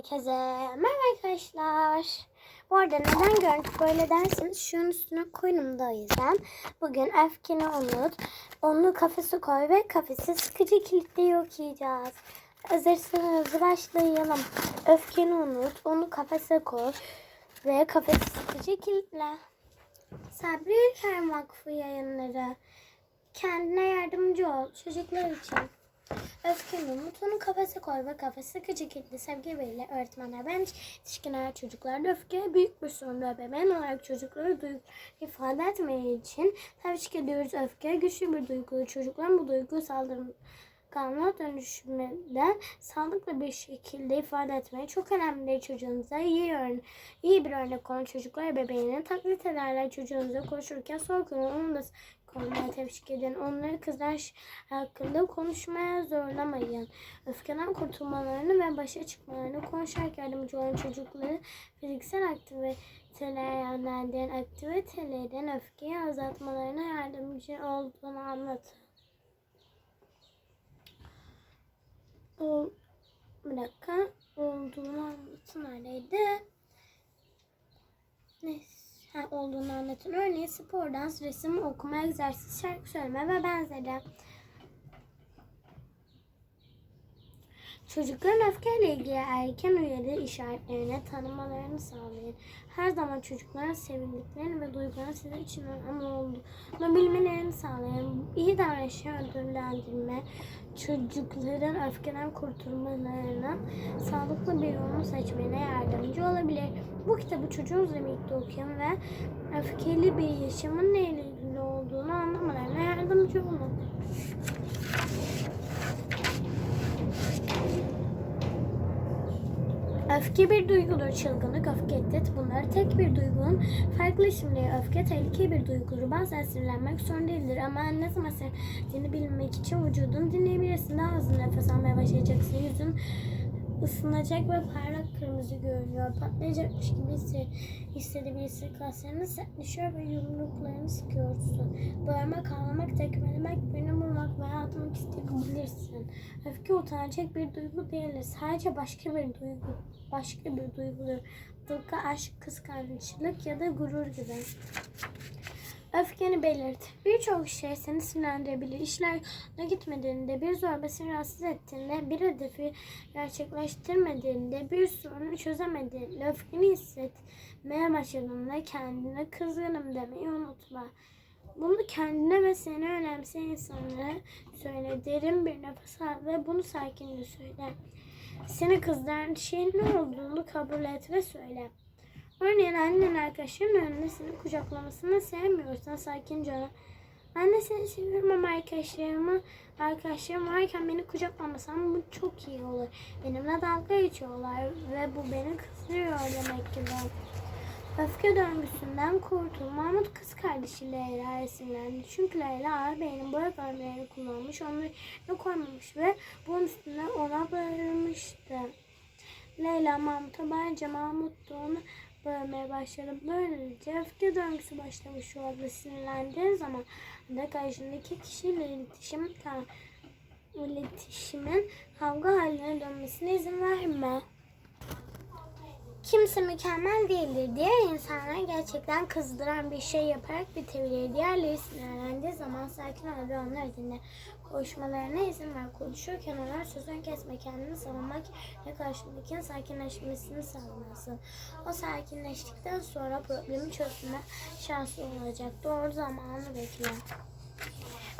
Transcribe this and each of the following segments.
herkese. Merhaba arkadaşlar. Bu arada neden görüntü böyle derseniz şunun üstüne koynumdayız ben. Bugün öfkeni unut. Onu kafese koy ve kafesi sıkıcı kilitle okuyacağız. Hazırsanız başlayalım. Öfkeni unut. Onu kafese koy ve kafesi sıkıcı kilitle. Sabri Ülker Vakfı yayınları. Kendine yardımcı ol. Çocuklar için. Öfkeni unut, onu kafese koy ve kafesi sıkıcı kilitli sevgi veriyle öğretmenler ben yetişkinler çocuklarda öfke büyük bir sorun ve bebeğin olarak çocukları duygu ifade etmeyi için teşvik ediyoruz. Öfke güçlü bir duygu. Çocukların bu duygu saldırganlığa dönüşümünde sağlıklı bir şekilde ifade etmeyi çok önemli. Çocuğunuza iyi, örne iyi bir örnek olun. Çocuklar bebeğini taklit ederler. Çocuğunuza konuşurken sorun. Onu da konuşmaya teşvik edin. Onları kızlar hakkında konuşmaya zorlamayın. Öfkeden kurtulmalarını ve başa çıkmalarını konuşarak yardımcı olan çocukları fiziksel aktivitelere yönlendiren aktivitelerin öfkeyi azaltmalarına yardımcı olduğunu anlatın. O, bir dakika. Olduğunu anlatın neredeydi? Neyse. Olduğunu anlatın. Örneğin spor, dans, resim, okuma, egzersiz, şarkı söyleme ve benzeri. Çocukların öfkeyle ilgili erken uyarı işaretlerini tanımalarını sağlayın. Her zaman çocukların sevildiklerini ve duyguların sizin için önemli olduğunu bilmelerini sağlayın. İyi davranışı ödüllendirme, çocukların öfkeden kurtulmalarına sağlıklı bir yolunu seçmene yardımcı olabilir. Bu kitabı çocuğunuzla birlikte okuyun ve öfkeli bir yaşamın neyle ilgili olduğunu anlamalarına yardımcı olun. Öfke bir duygudur, çılgınlık, öfke, tehdit bunlar tek bir duygunun farklı isimleri. Öfke tehlikeli bir duygudur. Bazen sinirlenmek sorun değildir ama ne zaman sinirlendiğini bilmek için vücudunu dinleyebilirsin. Daha hızlı nefes almaya başlayacaksın. Yüzün ısınacak ve parlak kırmızı görünüyor. Patlayacakmış gibi hisse- hissedebilirsin. Kaslarını sertleşiyor ve yumruklarını sıkıyorsun. Bağırmak, ağlamak, tekmelemek, birini vurmak veya atmak isteyebilirsin. Öfke utanacak bir duygu değildir. Sadece başka bir duygu. Başka bir duygudur. Tıpkı aşk, kıskançlık ya da gurur gibi. Öfkeni belirt. Birçok şey seni sinirlendirebilir. İşler yoluna gitmediğinde, bir zorba rahatsız ettiğinde, bir hedefi gerçekleştirmediğinde, bir sorunu çözemediğinde, öfkeni hissetmeye başladığında kendine kızgınım demeyi unutma. Bunu kendine ve seni önemseyen insanlara söyle. Derin bir nefes al ve bunu sakince söyle. Seni kızdıran şeyin ne olduğunu kabul et ve söyle. Örneğin annen arkadaşının önünde seni kucaklamasını sevmiyorsan sakince ona ben de seni seviyorum ama arkadaşlarımı arkadaşlarım varken beni kucaklamasan bu çok iyi olur. Benimle dalga geçiyorlar ve bu beni kızdırıyor demek gibi. Öfke döngüsünden kurtul. Mahmut kız kardeşi Leyla'ya sinirlendi. Çünkü Leyla ağabeyinin boya kalemlerini kullanmış, onları koymamış ve bunun üstüne ona bağırmıştı. Leyla Mahmut'a bence Mahmut da onu bağırmaya başladı. Böylece öfke döngüsü başlamış oldu. Sinirlendiğin zaman da karşındaki kişiyle iletişim iletişimin kavga haline dönmesine izin verme. Kimse mükemmel değildir. Diğer insanlar gerçekten kızdıran bir şey yaparak bitebilir. Diğerleri sinirlendiği zaman sakin ol ve onları dinle. Konuşmalarına izin ver. Konuşurken onlar sözünü kesme. Kendini savunmak ve karşındakinin sakinleşmesini sağlamalısın. O sakinleştikten sonra problemi çözme şansı olacak. Doğru zamanı bekle.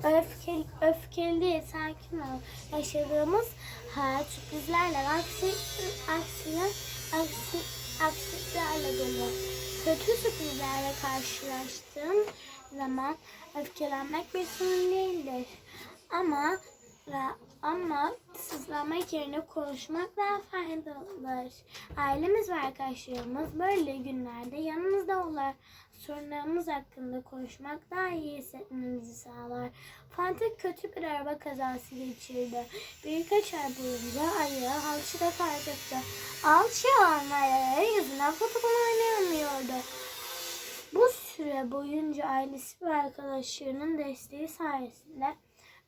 Öfkeli, öfkeli değil, sakin ol. Yaşadığımız hayat sürprizlerle, aksi, aksiler, aksi, aksiliklerle dolu. Kötü sürprizlerle karşılaştığın zaman öfkelenmek bir sorun değildir. Ama ama sızlanmak yerine konuşmak daha faydalıdır. Ailemiz ve arkadaşlarımız böyle günlerde yanımızda olur. Sorunlarımız hakkında konuşmak daha iyi hissetmemizi sağlar. Fantik kötü bir araba kazası geçirdi. Birkaç ay boyunca ayağı alçıda fark etti. Alçı anlara yüzüne futbol oynayamıyordu. Bu süre boyunca ailesi ve arkadaşlarının desteği sayesinde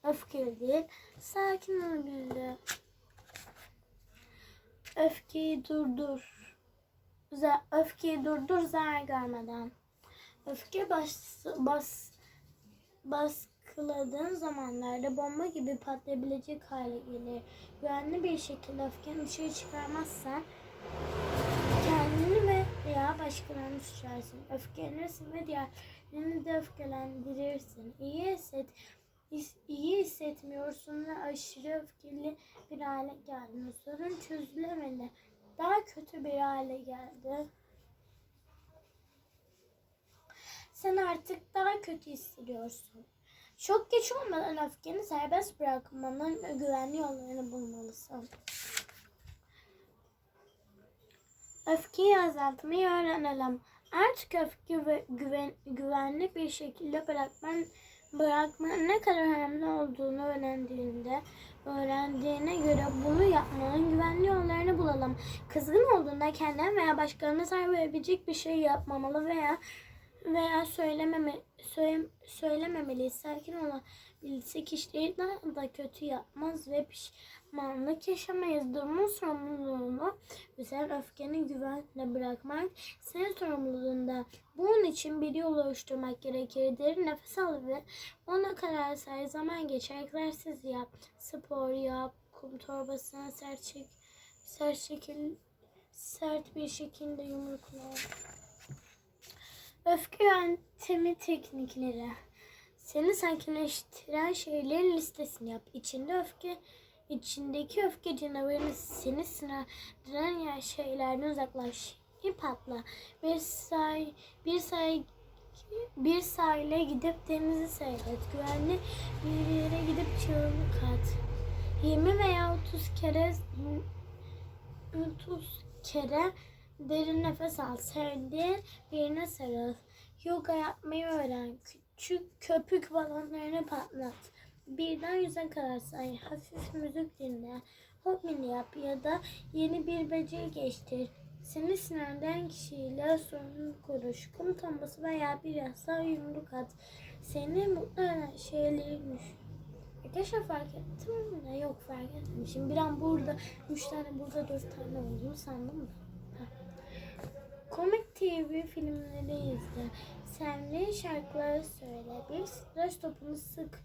öfkeli değil, sakin olabildi. Öfkeyi durdur. Öfkeyi durdur zarar görmeden. Öfke bas, bas, baskıladığın zamanlarda bomba gibi patlayabilecek hale gelir. Güvenli bir şekilde öfkeni dışarı çıkarmazsan kendini ve veya başkalarını suçlarsın. Öfkelenirsin ve diğerlerini de öfkelendirirsin. İyi hisset, his- iyi hissetmiyorsun ve aşırı öfkeli bir hale geldin. Sorun çözülemedi. Daha kötü bir hale geldi. Sen artık daha kötü hissediyorsun. Çok geç olmadan öfkeni serbest bırakmanın güvenli yollarını bulmalısın. Öfkeyi azaltmayı öğrenelim. Artık öfke ve güven, güvenli bir şekilde bırakman, bırakmanın ne kadar önemli olduğunu öğrendiğinde, öğrendiğine göre bunu yapmanın güvenli yollarını bulalım. Kızgın olduğunda kendine veya başkalarına zarar verebilecek bir şey yapmamalı veya veya söylememe, söyle, söylememeliyiz. Sakin olabilsek işleri daha da kötü yapmaz ve pişmanlık yaşamayız. Durumun sorumluluğunu güzel öfkeni güvenle bırakmak senin sorumluluğunda. Bunun için bir yol oluşturmak gerekir. Derin nefes al ve ona kadar say zaman geçer. Egzersiz yap, spor yap, kum torbasına sert, çek, sert, şekil, sert bir şekilde yumrukla. Öfke yöntemi teknikleri. Seni sakinleştiren şeylerin listesini yap. İçinde öfke içindeki öfke canavarını seni sinirlendiren yer şeylerden uzaklaş. İp atla. Bir say bir say bir sahile gidip denizi seyret. Güvenli bir yere gidip çığlık at. 20 veya 30 kere 30 kere derin nefes al. Sevdiğin birine sarıl. Yoga yapmayı öğren. Küçük köpük balonlarını patlat. Birden yüze kadar say. Hafif müzik dinle. Hobini yap ya da yeni bir beceri geliştir. Seni sinirlendiren kişiyle sorun konuş. Kum tombası veya bir yastığa yumruk at. Seni mutlu eden şeyleri düşün. Arkadaşlar fark ettim mi? Yok fark etmemişim. Bir an burada üç tane burada dört tane olduğunu sandım da. Komik TV filmleri izle. Sevdiğin şarkıları söyle. Bir stres topunu sık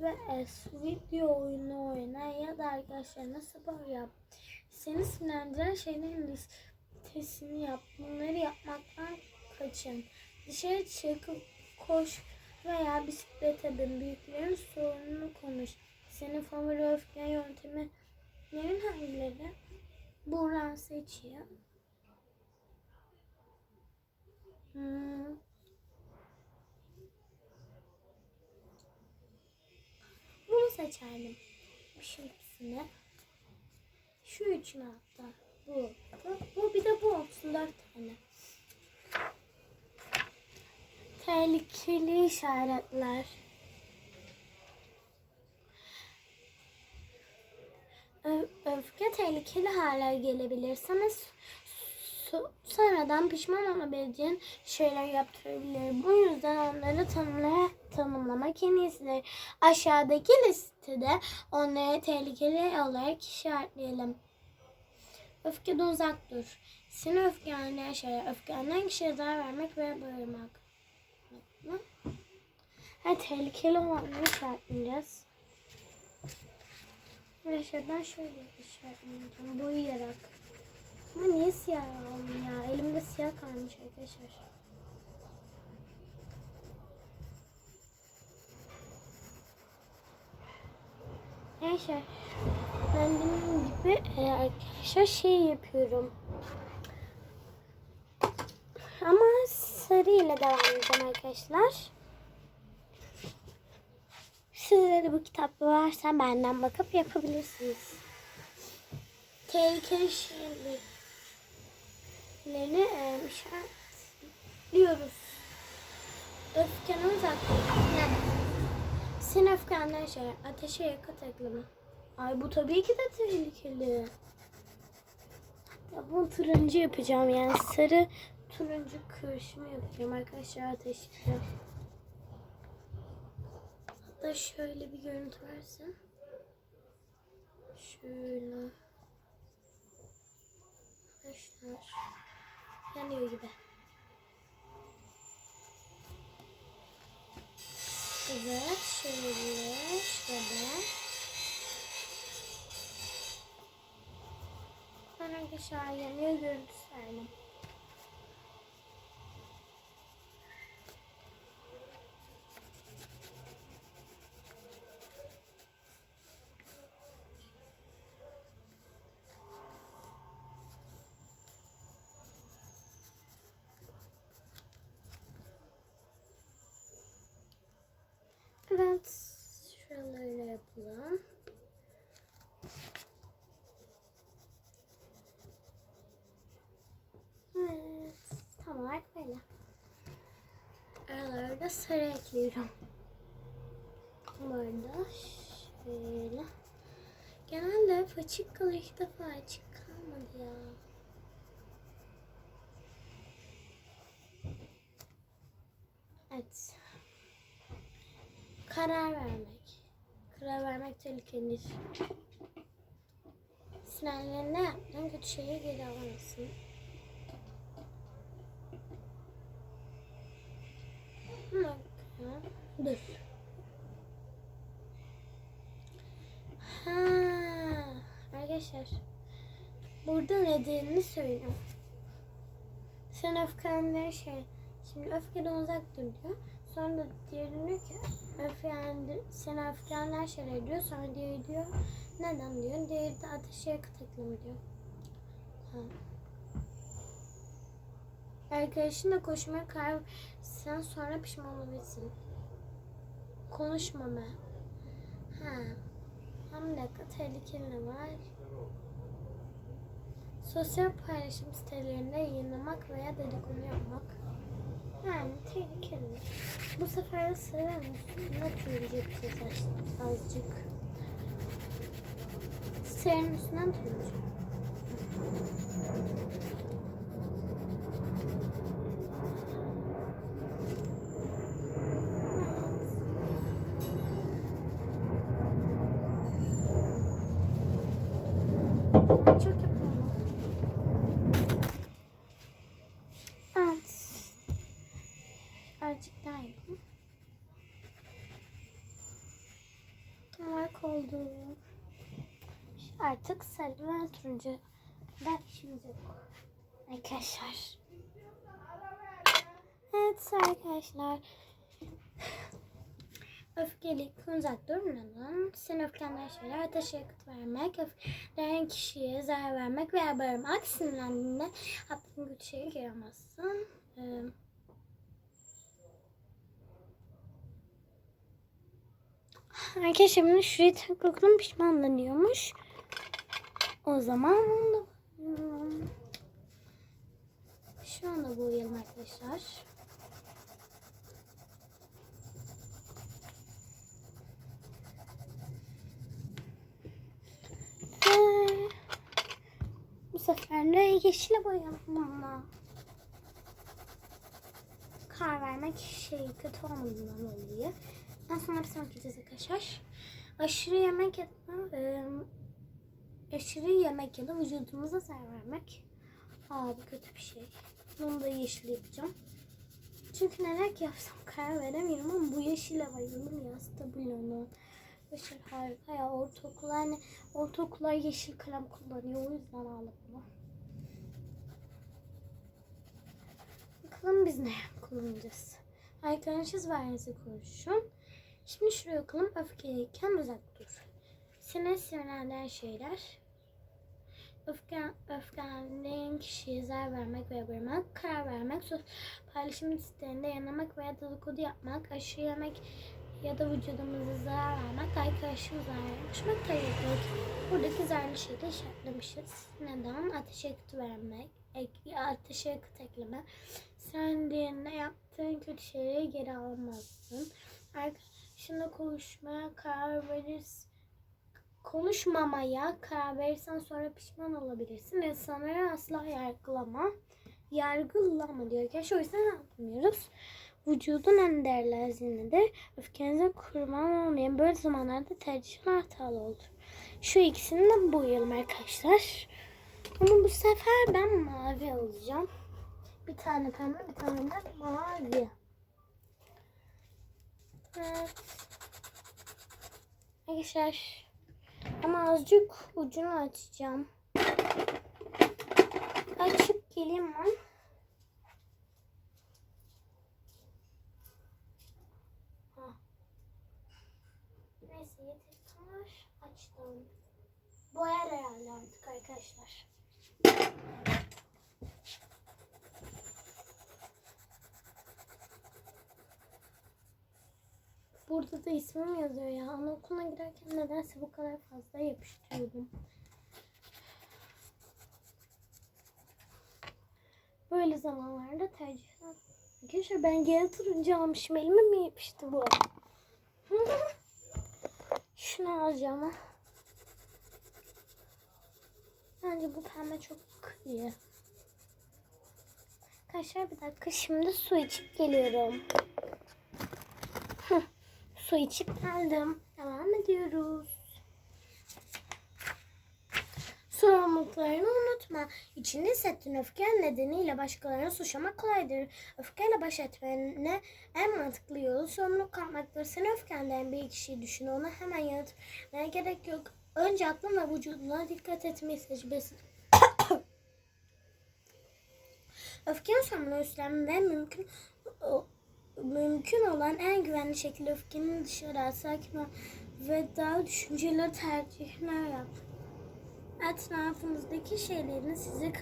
ve es. Video oyunu oyna ya da arkadaşlarına spor yap. Seni sinirlendiren şeylerin listesini yap. Bunları yapmaktan kaçın. Dışarı çıkıp koş veya bisiklete bin. Büyüklerin sorununu konuş. Senin favori öfke yöntemlerin hangileri? Buran seçiyor. Hmm. Bunu seçerdim. Şu ikisini. Şu üçünü hatta. Bu. Bu, bir de bu olsun. Dört tane. Tehlikeli işaretler. Öfke tehlikeli hale gelebilir. Sonradan pişman olabileceğin şeyler yaptırabilir. Bu yüzden onları tanımla tanımlamak en iyisidir. Aşağıdaki listede onları tehlikeli olarak işaretleyelim. Öfkeden uzak dur. Seni öfkelenen şeyler, öfkelenen kişiye zarar vermek ve bağırmak. Ha, tehlikeli olanları işaretleyeceğiz. Arkadaşlar ben şöyle işaretleyeceğim. Boyayarak. Ama niye siyah oldu ya? Elimde siyah kalmış arkadaşlar. Neyse. Ben dediğim gibi e, arkadaşlar şey yapıyorum. Ama sarı ile devam edeceğim arkadaşlar. Sizde de bu kitap varsa benden bakıp yapabilirsiniz. Tehlikeli şeyleri e, işaretliyoruz. Öfkeni uzak. Yani sen öfkenden şey ateşe yakıt ekleme. Ay bu tabii ki de tehlikeli. Ya bunu turuncu yapacağım yani sarı turuncu karışımı yapacağım arkadaşlar ateşte. Hatta şöyle bir görüntü versin. Şöyle. arkadaşlar. Yanıyor gibi. Evet şöyle şöyle. Ben arkadaşlar yanıyor görüntüsü verdim. Evet, şuraları yapalım. Evet, tam olarak böyle. Aralara da sarı ekliyorum. Burada şöyle. Genelde hep açık kalır, ilk defa açık kalmadı ya. Evet. Karar vermek. Karar vermek tehlikelidir. Sinan'la ne yaptın? Kötü şeyi geri alamazsın. Bir dakika. Dur. Ha, arkadaşlar. Burada nedenini söyleyeyim. Sen öfkenden şey. Şimdi öfkeden uzak dur diyor. Sonra da diğeri diyor ki öfkelendi, seni öfkelenen şeyler diyor. Sonra diğeri diyor neden diyor. Diğeri de ateşe yakıt diyor. Tamam. Arkadaşınla koşmaya karar sen sonra pişman olabilirsin. Konuşmama. Ha. Hem bir dakika tehlikeli ne var? Sosyal paylaşım sitelerinde yayınlamak veya dedikodu yapmak. Yani tehlikeli. Bu sefer de sıra üstüne turuncu azıcık. Sıranın üstünden turuncu. Çok yapalım. Evet. Azıcık daha yapalım. Mark oldu. Artık sarı ve turuncu da işimiz. Arkadaşlar. Evet arkadaşlar. Öfkeli uzak durmadan sen öfkelenen şeyler ateşe yakıt vermek, öfkelenen kişiye zarar vermek veya bağırmak, sinirlendiğinde şeyi geri alamazsın. Ee, Arkadaşlar bunu şuraya takıldım pişmanlanıyormuş. O zaman bunu hmm, şu anda boyayalım arkadaşlar. Ve bu sefer de yeşile boyayalım ama. Karar vermek şey kötü olmadığından dolayı. Ben sonra bir sonraki arkadaşlar. Aşırı yemek etme, e, aşırı yemek ya da vücudumuza zarar vermek. Aa bu kötü bir şey. Bunu da yeşil yapacağım. Çünkü neler yapsam karar veremiyorum ama bu yeşile bayıldım ya. Stabilo'nu. Yeşil harika ya. Ortaokullar, hani, ortaokullar yeşil kalem kullanıyor. O yüzden aldım bunu. Bakalım biz ne kullanacağız. Arkadaşız verinizi konuşun. Şimdi şuraya okalım. Öfkeliyken uzak dur. Seni sinirlendiren şeyler. Öfken, öfkelendiğin kişiye zarar vermek veya bırmak, karar vermek, söz paylaşım sitelerinde yanamak veya dedikodu yapmak, aşırı yemek ya da vücudumuza zarar vermek, arkadaşımıza zarar vermek, tehlikeli. Buradaki zararlı şeyi de işaretlemişiz. Neden? Ateşe yakıt vermek, ek, ateşe yakıt ekleme. Sen diğerine yaptığın kötü şeyleri geri almazsın. Arkadaşınla konuşmaya karar verirsin konuşmamaya karar verirsen sonra pişman olabilirsin. İnsanları asla yargılama. Yargılama diyor arkadaşlar. O yüzden yapmıyoruz? Vücudun en değerli hazinedir. Öfkenize kurban olmayın. Böyle zamanlarda tercihler hatalı olur. Şu ikisini de boyayalım arkadaşlar. Ama bu sefer ben mavi alacağım. Bir tane pembe, bir tane de mavi. Evet. Arkadaşlar ama azıcık ucunu açacağım. Açıp geleyim. Ha. Neyse yeter. Açtım. Boyar herhalde artık arkadaşlar. Burada da ismim yazıyor ya. Anaokuluna girerken nedense bu kadar fazla yapıştırıyordum. Böyle zamanlarda tercih Arkadaşlar ben geri turuncu almışım. Elime mi yapıştı bu? Şunu alacağım. Bence bu pembe çok iyi. Arkadaşlar bir dakika şimdi su içip geliyorum. Su içip geldim. Devam ediyoruz. Sorumluluklarını unutma. İçinde hissettiğin öfken nedeniyle başkalarını suçlamak kolaydır. Öfkeyle baş etmenin en mantıklı yolu sorumluluk kalmaktır. Sen öfkenden bir kişiyi düşün. Onu hemen yanıtmaya gerek yok. Önce aklın ve vücuduna dikkat etmeyi seçmelisin. Öfken sorumluluğu üstlenme ve mümkün mümkün olan en güvenli şekilde öfkenin dışarı sakin ol ve daha düşünceli tercihler yap. Etrafınızdaki şeylerin sizi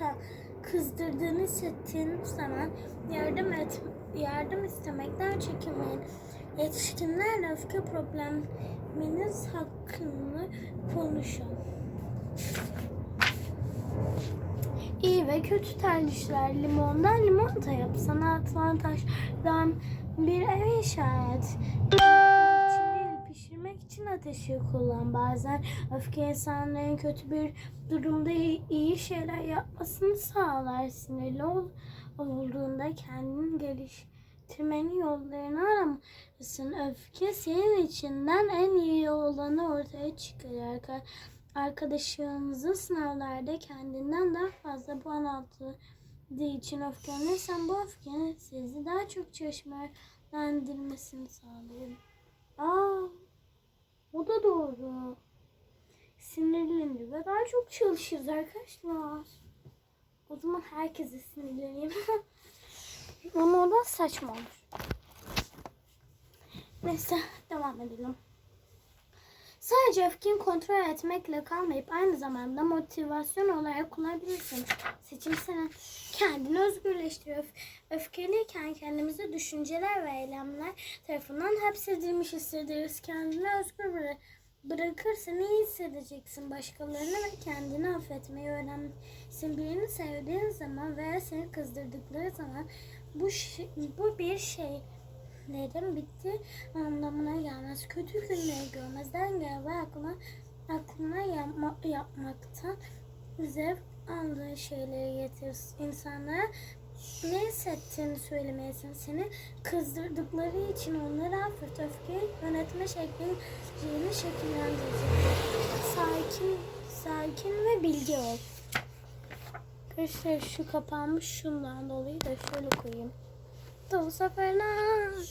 kızdırdığını hissettiğiniz zaman yardım et yardım istemekten çekinmeyin. Yetişkinlerle öfke probleminiz hakkında konuşun. İyi ve kötü tercihler. Limondan limonata yap. Sana atılan taştan bir ev inşa et. Yakmak için değil, pişirmek için ateşi kullan. Bazen öfke insanların kötü bir durumda iyi, şeyler yapmasını sağlar. Sinirli ol, olduğunda kendini geliştirmenin yollarını aramalısın. Öfke senin içinden en iyi olanı ortaya çıkarır. Arkadaşınızı sınavlarda kendinden daha fazla puan aldığı için öfkelenirsen bu öfkenin sizi daha çok çalışmalandırmasını sağlayın. Aa, bu da doğru. Sinirlenince ve daha çok çalışırız arkadaşlar. O zaman herkese sinirleneyim. Ama o da saçma olur. Neyse devam edelim. Sadece öfkeni kontrol etmekle kalmayıp aynı zamanda motivasyon olarak kullanabilirsin. Seçim senin kendini özgürleştiriyor. Öf- Öfkeliyken kendimizi düşünceler ve eylemler tarafından hapsedilmiş hissederiz. Kendini özgür bıra- bırakırsan iyi hissedeceksin. Başkalarını ve kendini affetmeyi öğrenirsin. Birini sevdiğin zaman veya seni kızdırdıkları zaman bu, bu bir şey neden bitti anlamına gelmez. Kötü günleri görmezden gel ve aklına, aklına yapma, yapmaktan zevk aldığı şeyleri getirir. İnsanlara ne hissettiğini söylemelisin. Seni kızdırdıkları için onları affet. Öfkeyi yönetme şeklini zihni şekillendirecek. Sakin, sakin ve bilgi ol. Arkadaşlar şu kapanmış şundan dolayı da şöyle koyayım. Da bu sefer na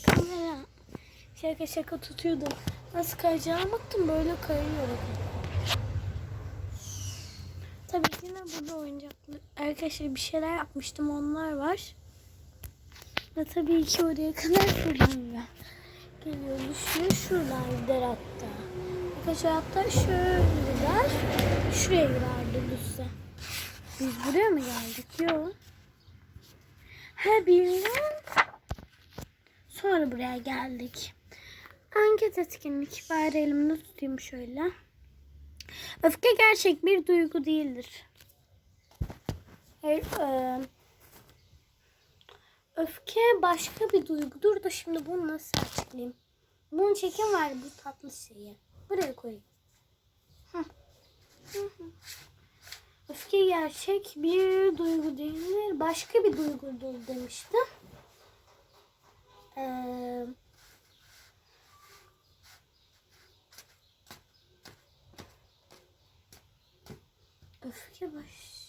kamera. Şaka şaka tutuyordum. Nasıl kayacağını baktım böyle kayıyor. Tabii yine burada oyuncaklar. Arkadaşlar bir şeyler yapmıştım onlar var. Ve tabii ki oraya kadar fırlanıyor. Geliyor düşüyor şuradan gider hatta. Arkadaşlar hatta şöyle gider. Şuraya girerdi düşse. Biz buraya mı geldik? Yok. Ha birden sonra buraya geldik. Anket etkinlik. Bari elimde tutayım şöyle. Öfke gerçek bir duygu değildir. Hayır, e, öfke başka bir duygudur da şimdi bunu nasıl açıklayayım? Bunu çeken var bu tatlı şeyi. Buraya koyayım. Öfke gerçek bir duygu değildir. Başka bir duygudur demiştim. Öfke baş...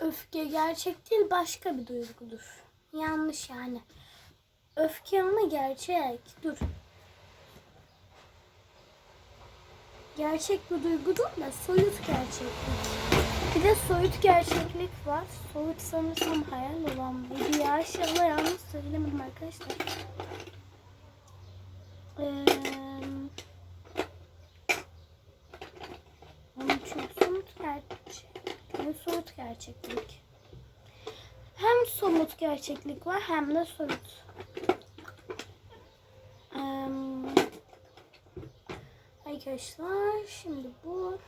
Öfke gerçek değil başka bir duygudur. Yanlış yani. Öfke ama gerçek. Dur. Gerçek bir duygudur da soyut gerçeklik. Bir de soyut gerçeklik var. Soyut sanırsam hayal olan bir ya. İnşallah yanlış söylemedim arkadaşlar. Ee, ama çok somut gerçek. Hem somut gerçeklik. Hem somut gerçeklik var hem de soyut. Ee, arkadaşlar şimdi bu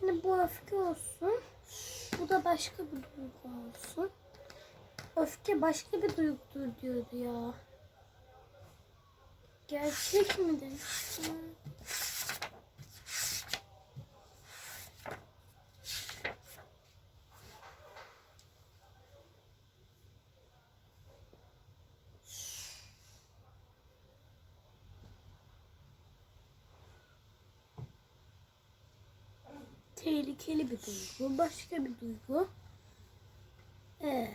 Şimdi bu öfke olsun. Bu da başka bir duygu olsun. Öfke başka bir duygudur diyordu ya. Gerçek mi demiştim? Tehlikeli bir duygu, başka bir duygu. Ee,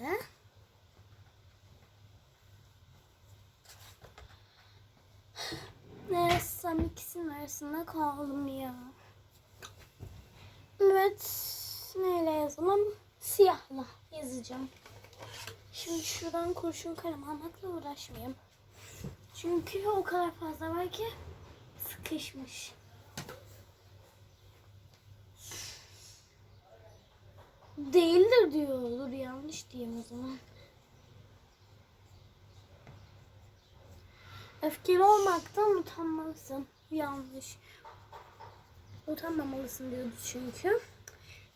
ne yazsam ikisinin arasında kaldım ya. Evet, neyle yazalım? Siyahla yazacağım. Şimdi şuradan kurşun kalem almakla uğraşmayayım. Çünkü o kadar fazla var ki sıkışmış. Değildir diyor. Dur yanlış diyeyim o zaman. Öfkeli olmaktan utanmalısın. Yanlış. Utanmamalısın diyordu çünkü.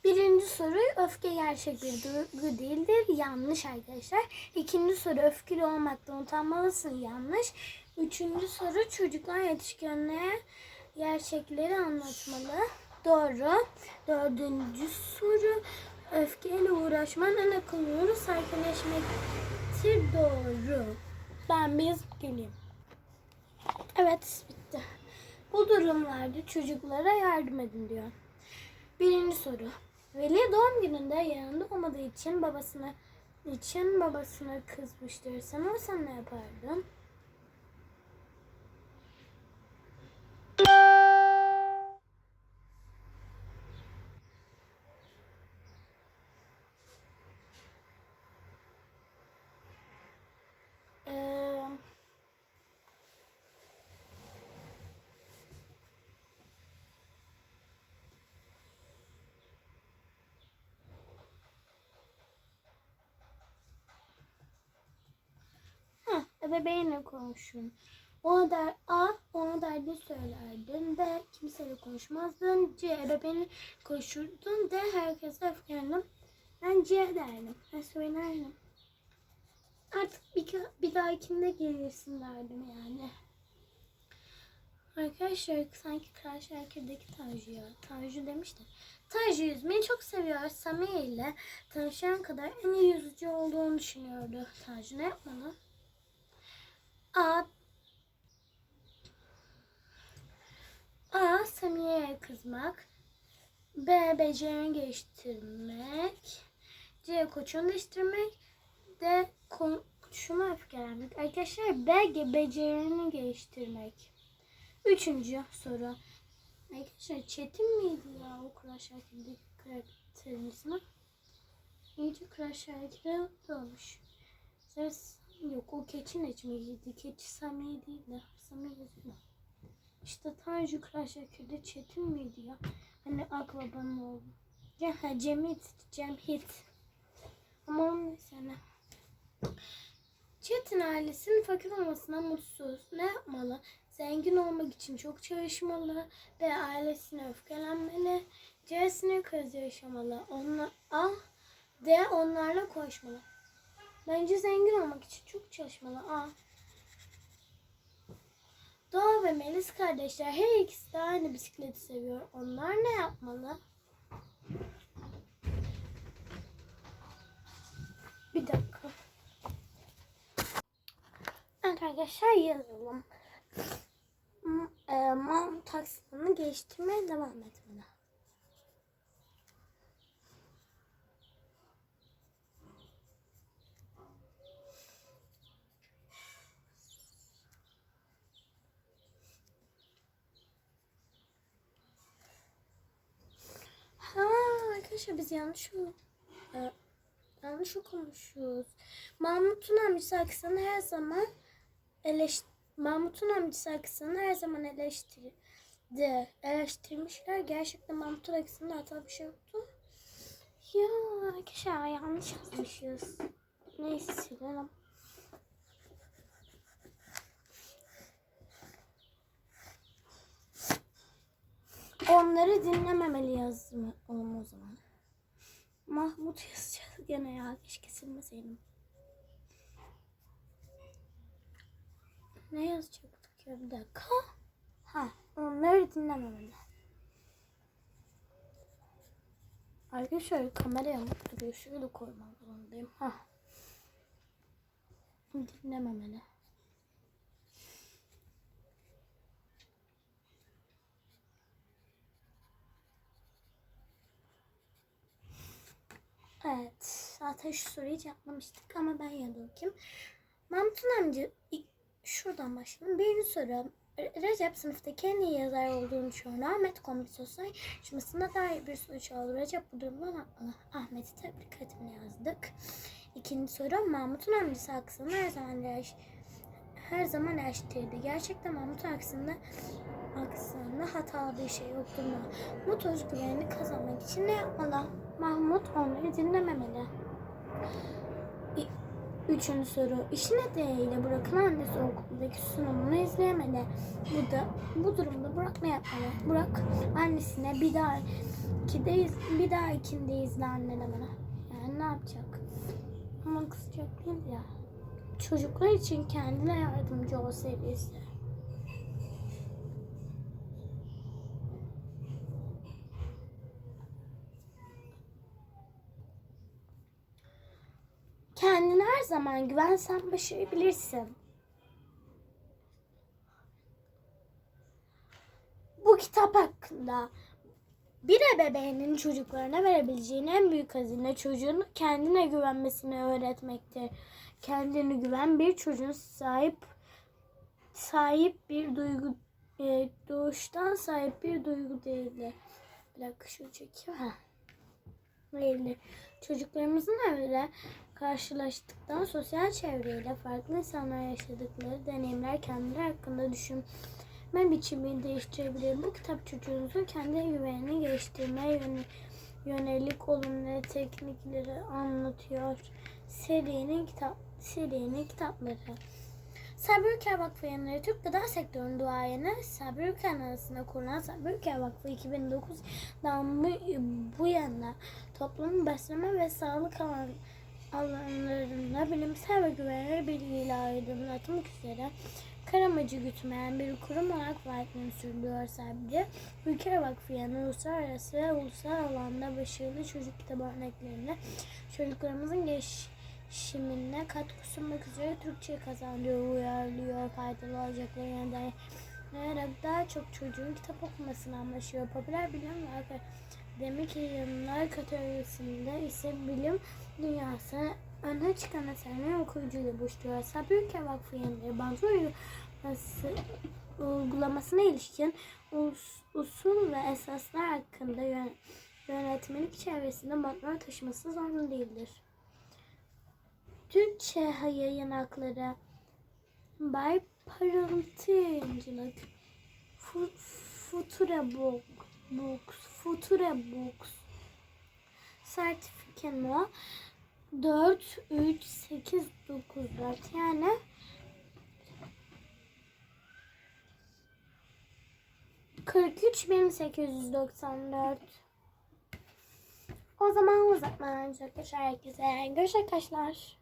Birinci soru öfke gerçek bir duygu değildir. Yanlış arkadaşlar. İkinci soru öfkeli olmaktan utanmalısın. Yanlış. Üçüncü soru çocuklar yetişkinlere gerçekleri anlatmalı. Doğru. Dördüncü soru öfkeyle uğraşman en akıllı yolu sakinleşmektir. Doğru. Ben bir yazıp geleyim. Evet bitti. Bu durumlarda çocuklara yardım edin diyor. Birinci soru. Veli doğum gününde yanında olmadığı için babasına için babasına kızmıştır. Sen olsan ne yapardın? Heh, ebeveynle konuşun. Ona der, A. Ona derdini söylerdin. B. Kimseyle konuşmazdın. C. Ebeveynle konuşurdun. D. Herkese öfkelendim. Ben C derdim. Ben söylerdim. Artık bir, bir dahakinde gelirsin derdim yani. Arkadaşlar sanki karşı erkekteki Tanju ya. Tanju demişti. Tanju yüzmeyi çok seviyor. Samiye ile tanışan kadar en iyi yüzücü olduğunu düşünüyordu. Tanju ne yapmalı? A. A. Samiye'ye kızmak. B. Becerini geliştirmek. C. Koçunu değiştirmek. D. Koçuna öfkelenmek. Arkadaşlar B. Becerini geliştirmek. Üçüncü soru. Arkadaşlar Çetin miydi ya o Crash Erkek'deki karakterin ismi? İyice Crash Erkek'de olmuş. Ses yok o keçi necmiydi. Keçi Sami değil de Sami yazıyor. İşte Tanju Erkek'de Çetin miydi ya? Hani akbabanın oğlu. Ya ha, Cemit, Cemhit. Ama onun sene. Çetin ailesinin fakir olmasına mutsuz. Ne yapmalı? Zengin olmak için çok çalışmalı ve ailesine öfkelenmeli. C'sine kız yaşamalı. Onlar, A, D onlarla koşmalı. Bence zengin olmak için çok çalışmalı. A. Doğa ve Melis kardeşler her ikisi de aynı bisikleti seviyor. Onlar ne yapmalı? Bir dakika. Evet arkadaşlar yazalım. E, Mount taksitini geliştirmeye devam etmeli. Arkadaşlar biz yanlış mı? Ee, yanlış okumuşuz. Mahmut'un amcası Aksan'ı her zaman eleş Mahmut'un amcası Aksan'ı her zaman eleştirdi. Eleştirmişler. Gerçekten Mahmut'un Aksan'da hata bir şey yoktu. Ya arkadaşlar yanlış yazmışız. Neyse silelim. Onları dinlememeli yazdım o zaman. Mahmut yazacağız gene ya. Keşke silmeseydim. Ne yazacaktık ya bir dakika. Ha, onları dinlememeli. Arkadaşlar kamera yamuk duruyor. Şöyle koymam zorundayım. Ha. Dinlememeli. Evet. Zaten şu soruyu cevaplamıştık ama ben okuyayım. Mahmut'un amca ilk- şuradan başlayalım. Birinci soru. Re- Recep sınıftaki en iyi yazar olduğunu düşünüyor. Ahmet komik sosyal yarışmasında dair bir sonuç aldı. Recep bu durumdan. Ahmet'i tebrik etmeni yazdık. İkinci soru. Mahmut'un amcası hakkında her zaman yaş her zaman eleştirdi. Gerçekten Mahmut hakkında aksında hatalı bir şey yoktur mu? Mahmut özgüvenini kazanmak için ne yapmalı? Mahmut onları dinlememeli. Üçüncü soru. İşi nedeniyle bırakılan annesi okuldaki sunumunu izleyemedi. Bu da bu durumda Burak ne yapmalı? Burak annesine bir daha ikide bir daha ikinde izle anne demeli. Yani ne yapacak? Ama kızacak değil ya. Çocuklar için kendine yardımcı ol seviyesi. Kendine her zaman güvensen başarabilirsin. Bu kitap hakkında bir ebeveynin çocuklarına verebileceğin en büyük hazine çocuğun kendine güvenmesini öğretmektir. Kendine güven bir çocuğun sahip sahip bir duygu e, doğuştan sahip bir duygu değildir. Bir dakika şunu çekeyim. Ha. Değildir. Çocuklarımızın öyle karşılaştıktan sosyal çevreyle farklı insanlar yaşadıkları deneyimler kendileri hakkında düşünme biçimini değiştirebilir. Bu kitap çocuğunuzun kendi güvenini geliştirmeye yön- yönelik olumlu teknikleri anlatıyor. Serinin kitap serinin kitapları. Sabri Ülker Vakfı yayınları Türk Gıda Sektörü'nün duayeni Sabri Ülker arasında kurulan Sabri Ülker Vakfı 2009'dan bu, bu yana toplumun beslenme ve sağlık alan, alanlarında bilimsel ve güvenilir bilgiyle aydınlatmak üzere karamacı gütmeyen bir kurum olarak faaliyetini sürdürüyor Sabri. Ülker Vakfı yani uluslararası ve ulusal alanda başarılı çocuk kitabı örneklerini çocuklarımızın gelişimine katkı sunmak üzere Türkçe kazandırıyor, uyarlıyor, faydalı olacaklarına dair dayanarak daha çok çocuğun kitap okumasını amaçlıyor. Popüler bilim ve akademik yayınlar kategorisinde ise bilim dünyası öne çıkan eserleri okuyucuyla buluşturuyor. Sabri Ülke Vakfı yayınları uygulaması, uygulamasına ilişkin us, usul ve esaslar hakkında yön, yönetmelik çevresinde notlar taşıması zorunlu değildir. Türkçe yayın hakları Bay Parıltı Yayıncılık Fu- Future Book, Books Future Books. Sertifika no 4 3 8 9 4 yani Kırk üç bin sekiz yüz doksan dört. O zaman uzatmadan çok herkese görüşürüz arkadaşlar.